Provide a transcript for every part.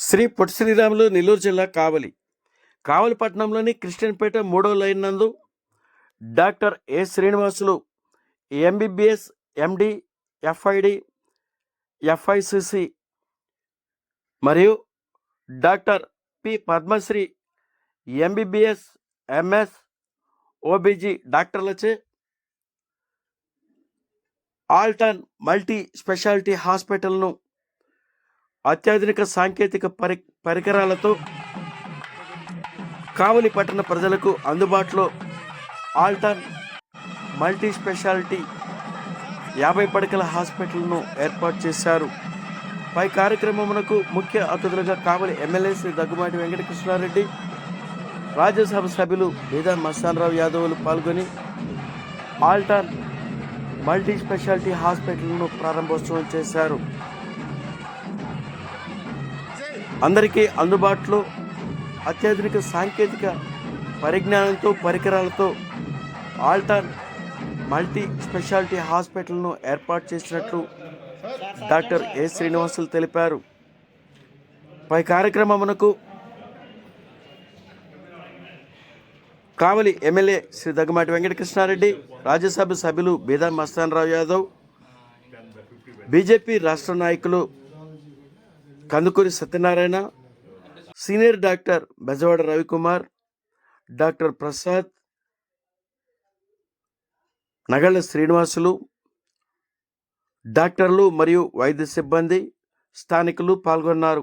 శ్రీ పొట్టి శ్రీరాములు నెల్లూరు జిల్లా కావలి. కావలిపట్నంలోని క్రిస్టియన్పేట మూడో లైన్ నందు doctor A Srinivasulu MBBS MD FID FICC మరియు doctor P Padmashri MBBS MS OBG డాక్టర్లచే Alton multi speciality హాస్పిటల్ను అత్యాధునిక సాంకేతిక పరి పరికరాలతో కావలి పట్టణ ప్రజలకు అందుబాటులో ఆల్టర్ మల్టీ స్పెషాలిటీ యాభై పడకల హాస్పిటల్ను ఏర్పాటు చేశారు. పై కార్యక్రమమునకు ముఖ్య అతిథులుగా కావలి ఎమ్మెల్యే శ్రీ దగ్గుమాటి వెంకటకృష్ణారెడ్డి రాజ్యసభ సభ్యులు వేదా మస్తానరావు యాదవ్లు పాల్గొని ఆల్టర్న్ మల్టీ స్పెషాలిటీ హాస్పిటల్ను ప్రారంభోత్సవం చేశారు. అందరికీ అందుబాటులో అత్యాధునిక సాంకేతిక పరిజ్ఞానంతో పరికరాలతో ఆల్టాన్ మల్టీ స్పెషాలిటీ హాస్పిటల్ను ఏర్పాటు చేసినట్లు డాక్టర్ ఏ. శ్రీనివాసులు తెలిపారు. పై కార్యక్రమమునకు కావలి ఎమ్మెల్యే శ్రీ దగ్గమాటి వెంకటకృష్ణారెడ్డి రాజ్యసభ సభ్యులు బీదా మస్తానరావు యాదవ్ బీజేపీ రాష్ట్ర నాయకులు Kandukuri Satyanarayana senior doctor Bezawada Ravi Kumar doctor Prasad Nagalla Srinivasulu డాక్టర్లు మరియు వైద్య సిబ్బంది స్థానికులు పాల్గొన్నారు.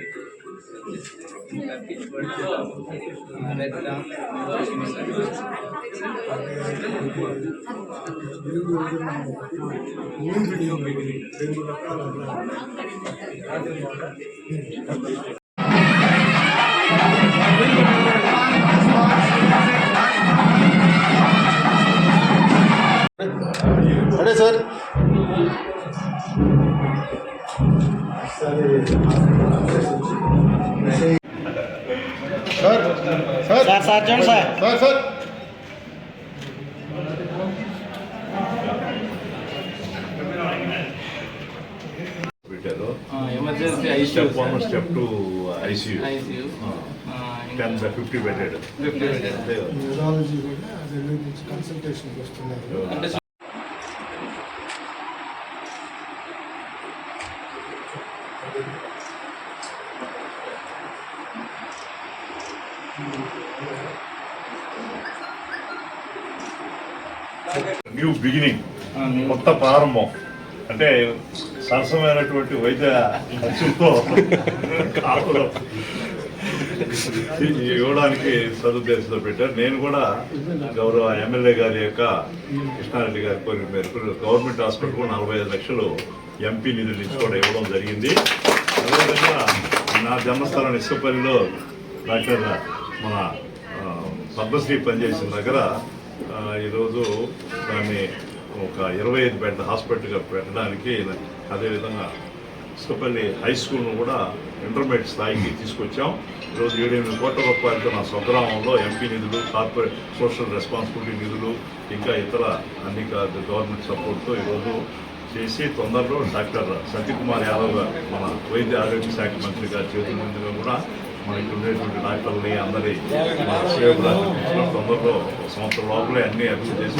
అడే sir sir sir. Sir sir చూడండి సార్. Sir sir. పెట్టారు. Emergency ICU one step two ICU. ICU. Ten by fifty పెట్టాడు న్యూరాలజీ కూడా కన్సల్టేషన్కి వస్తున్నారు న్యూ బిగినింగ్ కొత్త ప్రారంభం. అంటే సరసమైనటువంటి వైద్య ఖర్చులతో ఇవ్వడానికి సదుద్దేశంతో పెట్టారు. నేను కూడా గౌరవ ఎమ్మెల్యే గారి యొక్క కృష్ణారెడ్డి గారి కోరిక మేరకు గవర్నమెంట్ హాస్పిటల్ కూడా నలభై ఐదు లక్షలు ఎంపీ నిధుల నుంచి కూడా ఇవ్వడం జరిగింది. అదేవిధంగా నా జన్మస్థలం ఇసుకపల్లిలో డాక్టర్ మన పద్మశ్రీ పనిచేసిన దగ్గర ఈరోజు దాన్ని ఒక ఇరవై ఐదు బెడ్ హాస్పిటల్గా పెట్టడానికి అదేవిధంగా ఇసుకపల్లి హై స్కూల్ను కూడా ఇంటర్మీడియట్ స్థాయికి తీసుకొచ్చాం. ఈరోజు ఏడు ఎనిమిది కోట్ల రూపాయలతో నా స్వగ్రామంలో ఎంపీ నిధులు కార్పొరేట్ సోషల్ రెస్పాన్సిబిలిటీ నిధులు ఇంకా ఇతర అన్ని గవర్నమెంట్ సపోర్ట్తో ఈరోజు చేసి తొందరలో డాక్టర్ సత్యకుమార్ యాదవ్ గారు మన వైద్య ఆరోగ్య శాఖ మంత్రి గారి చేతుల మీదుగా కూడా మనకి ఉండేటువంటి డాక్టర్ని అందరి మన సేవకులను తొందరలో సంవత్సరం లోపలే అన్ని అభివృద్ధి చేసిన